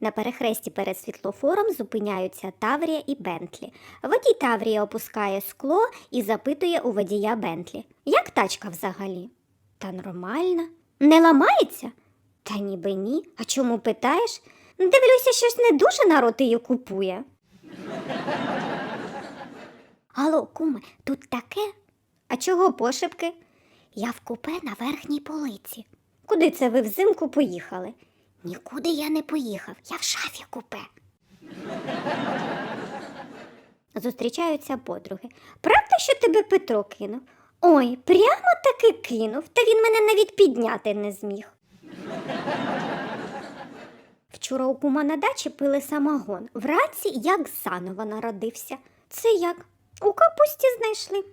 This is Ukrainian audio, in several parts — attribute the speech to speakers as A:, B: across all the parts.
A: На перехресті перед світлофором зупиняються Таврія і Бентлі. Водій Таврія опускає скло і запитує у водія Бентлі. Як тачка взагалі? Та нормальна. Не ламається? Та ніби ні. А чому питаєш? Дивлюся, щось не дуже народ її купує. Алло, куме, тут таке? А чого пошепки? Я в купе на верхній полиці. Куди це ви взимку поїхали? Нікуди я не поїхав, я в шафі купе. Зустрічаються подруги. Правда, що тебе Петро кинув? Ой, прямо таки кинув, та він мене навіть підняти не зміг. Вчора у кума на дачі пили самогон. Вранці як заново народився. Це як? У капусті знайшли.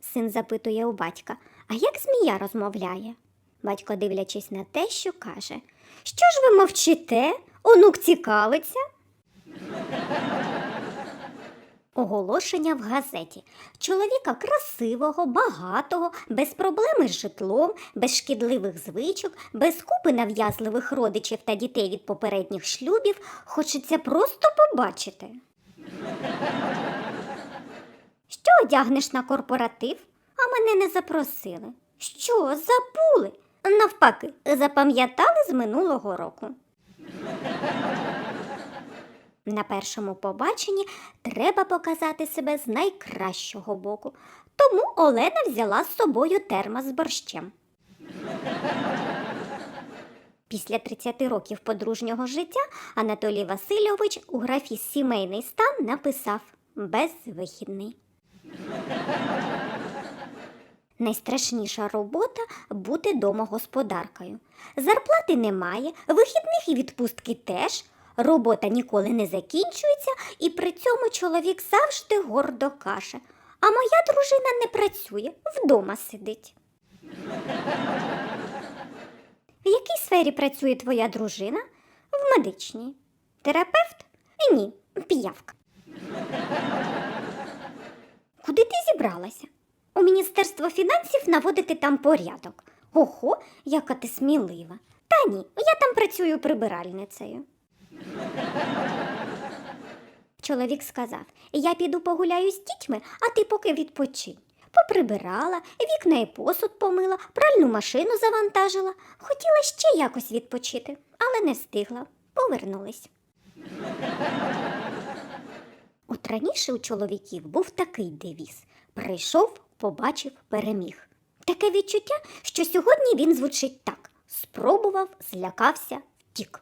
A: Син запитує у батька, а як змія розмовляє? Батько, дивлячись на те, що каже, що ж ви мовчите? Онук цікавиться. Оголошення в газеті. Чоловіка красивого, багатого, без проблеми з житлом, без шкідливих звичок, без купи нав'язливих родичів та дітей від попередніх шлюбів хочеться просто побачити. Що одягнеш на корпоратив? А мене не запросили. Що, забули? Навпаки, запам'ятали з минулого року. На першому побаченні треба показати себе з найкращого боку. Тому Олена взяла з собою термос з борщем. Після 30 років подружнього життя Анатолій Васильович у графі Сімейний стан написав безвихідний. Найстрашніша робота бути домогосподаркою. Зарплати немає, вихідних і відпустки теж. Робота ніколи не закінчується, і при цьому чоловік завжди гордо каже: А моя дружина не працює, вдома сидить. В якій сфері працює твоя дружина? В медичній. Терапевт? Ні, піявка. Куди ти зібралася? У Міністерство фінансів наводити там порядок. Ого, яка ти смілива. Та ні, я там працюю прибиральницею. Чоловік сказав: Я піду погуляю з дітьми, а ти поки відпочинь. Поприбирала, вікна і посуд помила, пральну машину завантажила. Хотіла ще якось відпочити, але не встигла. Повернулись. От раніше у чоловіків був такий девіз: прийшов, побачив, переміг. Таке відчуття, що сьогодні він звучить так: спробував, злякався, втік.